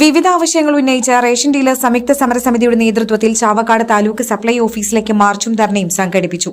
വിവിധ ആവശ്യങ്ങൾ ഉന്നയിച്ച റേഷൻ ഡീലർ സംയുക്ത സമരസമിതിയുടെ നേതൃത്വത്തിൽ ചാവക്കാട് താലൂക്ക് സപ്ലൈ ഓഫീസിലേക്ക് മാർച്ചും ധർണയും സംഘടിപ്പിച്ചു.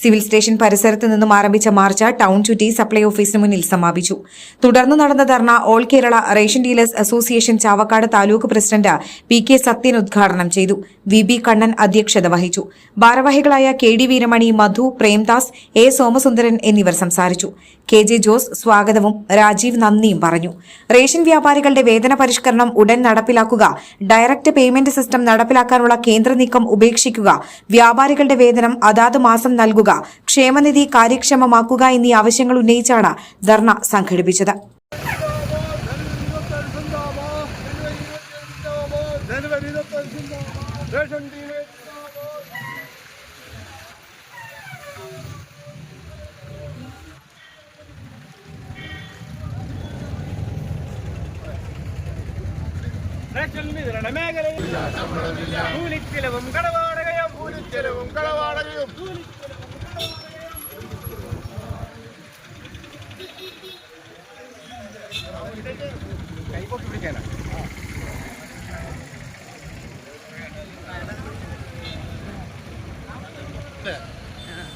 സിവിൽ സ്റ്റേഷൻ പരിസരത്ത് നിന്നും ആരംഭിച്ച മാർച്ച് ടൗൺ ചുറ്റി സപ്ലൈ ഓഫീസിന് മുന്നിൽ സമാപിച്ചു. തുടർന്ന് നടന്ന dharna all Kerala ration dealers association Chavakkad taluk president P K Sathyan ഉദ്ഘാടനം ചെയ്തു. വി ബി കണ്ണൻ അധ്യക്ഷത വഹിച്ചു. ഭാരവാഹികളായ K D Veeramani Madhu Premdas A Somasundaran എന്നിവർ സംസാരിച്ചു. കെ ജെ ജോസ് സ്വാഗതവും രാജീവ് നന്ദിയും പറഞ്ഞു. റേഷൻ വ്യാപാരികളുടെ വേതന പരിഷ്കരണം ഉടൻ നടപ്പിലാക്കുക ഡയറക്ട് പേയ്മെന്റ് സിസ്റ്റം നടപ്പിലാക്കാനുള്ള കേന്ദ്ര നീക്കം ഉപേക്ഷിക്കുക വ്യാപാരികളുടെ വേതനം അതാത് മാസം നൽകുക ക്ഷേമനിധി കാര്യക്ഷമമാക്കുക എന്നീ ആവശ്യങ്ങൾ ഉന്നയിച്ചാണ് ധർണ സംഘടിപ്പിച്ചത് ജനുവരി ரேஷன் விதரண மேகலையில் கூலிக்கிழவும் கடவாடகையும் கூலிக்கிழவும் கடவாடகையும் கை போட்டு பிடிக்கணும்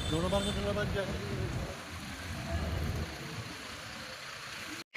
Don't